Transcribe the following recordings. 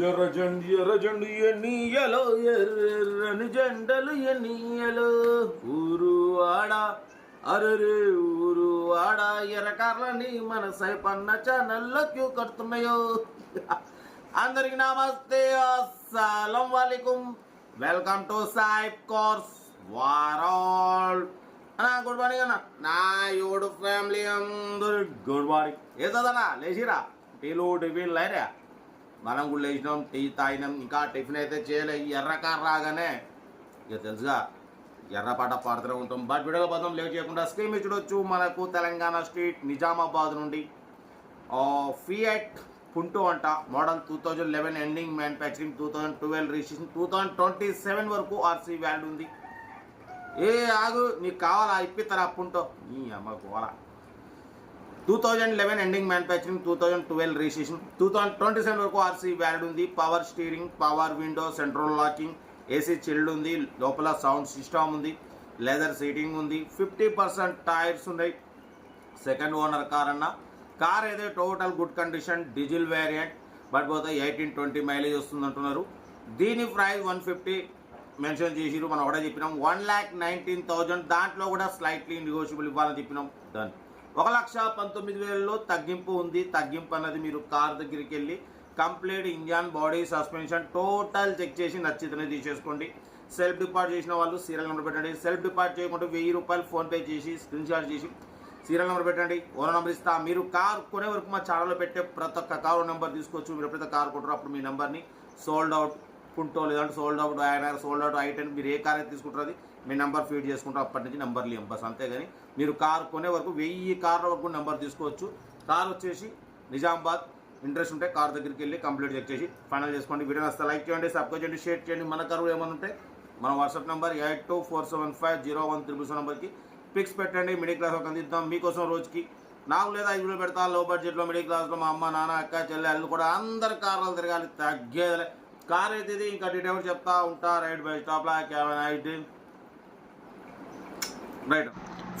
ఎర్ర జెండు ఎర్ర జెండు ఎన్నియలో ఎర్రని జెండలు ఎన్నియలో ఊరు ఆడ అరరే ఊరు ఆడ ఎర్రకార్లని మన సైపన్న ఛానల్లో క్యూ కడుతున్నాయో అందరికి నమస్తే అస్సలం వాలేకుం వెల్కమ్ టు సాయిబ్ కోర్స్ వారాల్ అన్నా గుడ్ మార్నింగ్ అన్న నా యోడు ఫ్యామిలీ అందరు గుడ్ మార్నింగ్ ఏదన్నా లేచిరా టీలు టిఫిన్ లేరా మనం కూడా వేసినాం టీ తాగినాం ఇంకా టిఫిన్ అయితే చేయలే. ఈ ఎర్ర కార్ రాగానే ఇక తెలుసుగా ఎర్రపాట పాడుతూనే ఉంటాం. బట్ విడగ పదం లేట్ చేయకుండా స్క్రీమ్ చూడొచ్చు. మనకు తెలంగాణ స్టేట్ నిజామాబాద్ నుండి ఫియట్ పుంటూ అంట. Model two thousand eleven ending manufacturing two thousand twelve registration two thousand twenty seven వరకు ఆర్సీ వాల్యూ ఉంది. ఏ ఆగు నీకు కావాలా? ఇప్పిస్తారా పుంటో? నీ అమ్మ గోలా. Two thousand eleven ending manufacturing two thousand twelve registration two thousand twenty seven వరకు ఆర్సీ వ్యాలిడ్ ఉంది. Power steering power window central locking AC chilled ఉంది. లోపల సౌండ్ సిస్టమ్ ఉంది. లెదర్ సీటింగ్ ఉంది. ఫిఫ్టీ పర్సెంట్ టైర్స్ ఉన్నాయి. సెకండ్ ఓనర్ కార్ అన్న. Car అయితే total good condition diesel variant but పోతే ఎయిటీన్ ట్వంటీ మైలేజ్ వస్తుంది అంటున్నారు. దీని ప్రైస్ వన్ ఫిఫ్టీ మెన్షన్ చేసిరు మనం ఒకటే చెప్పినాం. వన్ ల్యాక్ నైన్టీన్ థౌజండ్ దాంట్లో కూడా స్లైట్లీ నెగోషియబుల్ ఇవ్వాలని చెప్పినాం. దాన్ని ఒక లక్ష పంతొమ్మిది వేలలో తగ్గింపు ఉంది. తగ్గింపు అన్నది మీరు కార్ దగ్గరికి వెళ్ళి complete engine body suspension total check చేసి నచ్చితనే తీసేసుకోండి. సెల్ఫ్ డిపార్ట్ చేసిన వాళ్ళు సీరియల్ నెంబర్ పెట్టండి. సెల్ఫ్ డిపార్ట్ చేయకుండా వెయ్యి రూపాయలు ఫోన్పే చేసి స్క్రీన్ షాట్ చేసి సీరియల్ నెంబర్ పెట్టండి. ఓనర్ నెంబర్ ఇస్తా. మీరు కార్ కొనే వరకు మా ఛానల్లో పెట్టే ప్రతి ఒక్క కారు నెంబర్ తీసుకోవచ్చు. మీరు ఎప్పుడైతే కార్ కొంటారో అప్పుడు మీ నెంబర్ని సోల్డ్ అవుట్ కుంటో లేదంటే సోల్డ్ అవుట్ ఆయన సోల్డ్ అవుట్ ఐటెన్ మీరు ఏ కార్ అయితే తీసుకుంటారో అది మీ నెంబర్ ఫీడ్ చేసుకుంటారు అప్పటి నుంచి నెంబర్లు ఇవ్వం బస్ అంతేగాని మీరు కార్ కొనే వరకు వెయ్యి కార్ల వరకు నెంబర్ తీసుకోవచ్చు. కార్ వచ్చేసి నిజామాబాద్ ఇంట్రెస్ట్ ఉంటే కార్ దగ్గరికి వెళ్ళి కంప్లీట్ చెక్ చేసి ఫైనల్ చేసుకోండి. వీడియో వస్తే లైక్ చేయండి సబ్స్క్రైబ్ చేయండి షేర్ చేయండి. మన కరువు ఏమైనా ఉంటే మన WhatsApp number eight two four seven five zero one triple seven నెంబర్కి పిక్స్ పెట్టండి. మిడిల్ క్లాస్ ఒక అందిద్దాం. మీకోసం రోజుకి నాకు లేదా ఐదు వేలు పెడతా లో బడ్జెట్లో మిడిల్ క్లాస్లో మా అమ్మ నాన్న అక్క చెల్లె అల్లు కూడా అందరు కార్లు తిరగాలి. తగ్గేదలే. కార్ అయితే ఇది ఇంకా డీటెయిల్ చెప్తా ఉంటా. Right by stop right.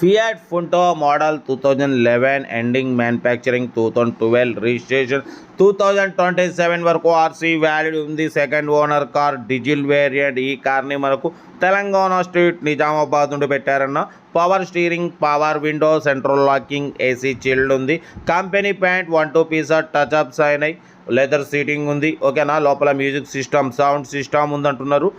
Fiat Punto model two thousand eleven ending manufacturing two thousand twelve registration two thousand twenty seven వరకు ఆర్సీ వ్యాలిడ్ ఉంది. Second owner car diesel variant. ఈ కార్ని మనకు తెలంగాణ స్ట్రీట్ నిజామాబాద్ నుండి పెట్టారన్న power steering power window central locking AC chilled ఉంది. Company paint one two piece touch ups అయినాయి. Leather seating ఉంది. ఓకేనా? లోపల మ్యూజిక్ సిస్టమ్ సౌండ్ సిస్టమ్ ఉందంటున్నారు.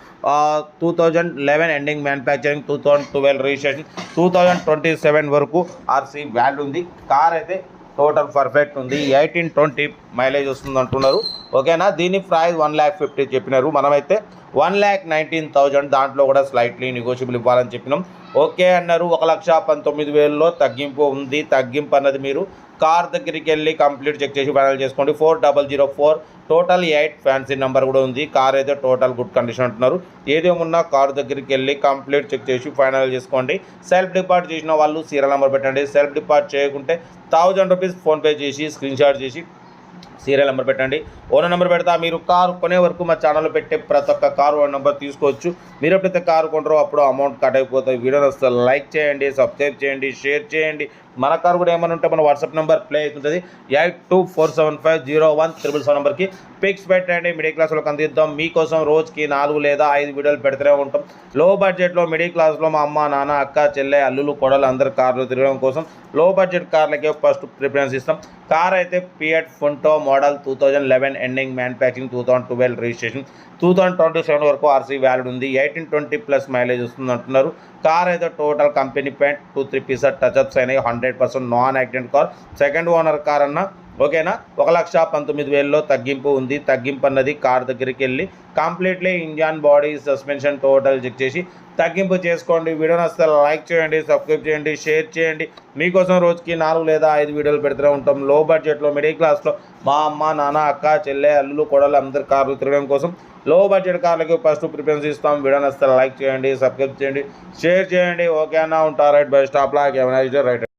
Two thousand eleven ending manufacturing two thousand twelve registration two thousand twenty seven వరకు RC value ఉంది. Car అయితే total perfect ఉంది. Eighteen twenty mileage వస్తుంది అంటున్నారు. ఓకేనా? దీని ప్రైస్ వన్ ల్యాక్ ఫిఫ్టీ చెప్పినారు. మనమైతే వన్ ల్యాక్ నైన్టీన్ థౌజండ్ దాంట్లో కూడా స్లైట్లీ నెగోషియబుల్ ఇవ్వాలని చెప్పినాం. ఓకే అన్నారు. ఒక లక్ష పంతొమ్మిది వేలలో తగ్గింపు ఉంది. తగ్గింపు అన్నది మీరు కార్ దగ్గరికి వెళ్ళి కంప్లీట్ చెక్ చేసి ఫైనల్ చేసుకోండి. Four double zero four. Total eight fancy number కూడా ఉంది. కార్ అయితే టోటల్ గుడ్ కండిషన్ అంటున్నారు. ఏదేమున్నా కార్ దగ్గరికి వెళ్ళి కంప్లీట్ చెక్ చేసి ఫైనల్ చేసుకోండి. సెల్ఫ్ డిపార్ట్ చేసిన వాళ్ళు సీరియల్ నెంబర్ పెట్టండి. సెల్ఫ్ డిపార్ట్ చేయకుంటే థౌజండ్ రూపీస్ ఫోన్పే చేసి స్క్రీన్ షాట్ చేసి సీరియల్ నెంబర్ పెట్టండి. ఓనర్ నెంబర్ పెడతా. మీరు కారు కొనే వరకు మా ఛానల్లో పెట్టే ప్రతి ఒక్క కారు ఓనర్ నెంబర్ తీసుకోవచ్చు. మీరు ఎప్పుడైతే కారు కొంటారో అప్పుడు అమౌంట్ కట్ అయిపోతాయి. వీడియో వస్తే లైక్ చేయండి సబ్స్క్రైబ్ చేయండి షేర్ చేయండి. మన కారు కూడా ఏమైనా ఉంటే మన వాట్సాప్ నెంబర్ ప్లే అవుతుంటుంది. Eight two four seven five zero one triple seven నెంబర్కి పిక్స్ పెట్టండి. మిడిల్ క్లాస్ వాళ్ళకి అందిద్దాం. మీకోసం రోజుకి నాలుగు లేదా ఐదు వీడియోలు పెడుతూనే ఉంటాం. లో బడ్జెట్లో మిడిల్ క్లాస్లో మా అమ్మ నాన్న అక్క చెల్లె అల్లులు కొడలు అందరు కార్లు తిరగడం కోసం లో బడ్జెట్ కార్లకే ఫస్ట్ ప్రిఫరెన్స్ ఇస్తాం. కార్ అయితే Fiat Punto model two thousand eleven ending manufacturing two thousand twelve registration. Two thousand twenty seven వరకు ఆర్సీ వ్యాలిడ్ ఉంది. ఎయిటీన్ ట్వంటీ ప్లస్ మైలేజ్ వస్తుంది అంటున్నారు కార్ అయితే total company paint two three piece touch ups అయినాయి. Hundred percent non accident car. Second owner car అన్న ఓకేనా? ఒక లక్ష పంతొమ్మిది వేలలో తగ్గింపు ఉంది. తగ్గింపు అన్నది కార్ దగ్గరికి వెళ్ళి completely engine body suspension total check చేసి తగ్గింపు చేసుకోండి. వీడియో నచ్చితే లైక్ చేయండి సబ్స్క్రైబ్ చేయండి షేర్ చేయండి. మీకోసం రోజుకి నాలుగు లేదా ఐదు వీడియోలు పెడుతూనే ఉంటాం. లో బడ్జెట్లో మిడిల్ క్లాస్లో మా అమ్మ నాన్న అక్క చెల్లె అల్లులు కొడలు అందరు కార్లు తిరగడం కోసం లో బడ్జెట్ కార్లకి ఫస్ట్ ప్రిఫరెన్స్ ఇస్తాం. వీడియో నచ్చితే లైక్ చేయండి సబ్స్క్రైబ్ చేయండి షేర్ చేయండి. ఓకేనా? ఉంటారు రైట్ బై స్టాప్ లాక్ ఏమైనా రైట్